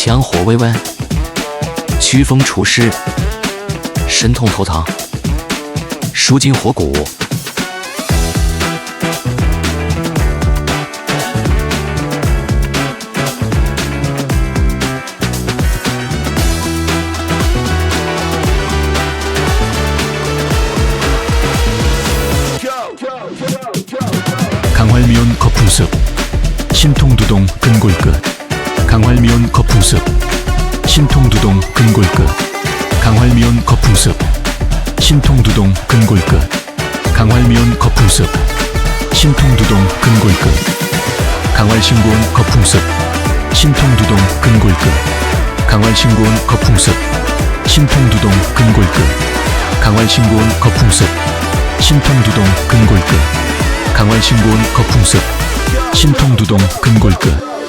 强火微温，祛风除湿，神痛头疼，舒筋活骨。강활미온 거품습 신통두동 근골끝 강활미온 거품습 신통두동 근골끝. 강활미온 거품습 신통두동 근골끝. 강활미온 거품습 신통두동 근골끝. 강활신고온 거품습 신통두동 근골끝. 강활신고온 거품습 신통두동 근골끝. 강활신고온 거품습 신통두동 근골끝. 강활신고온 거품습 신통두동 근골끝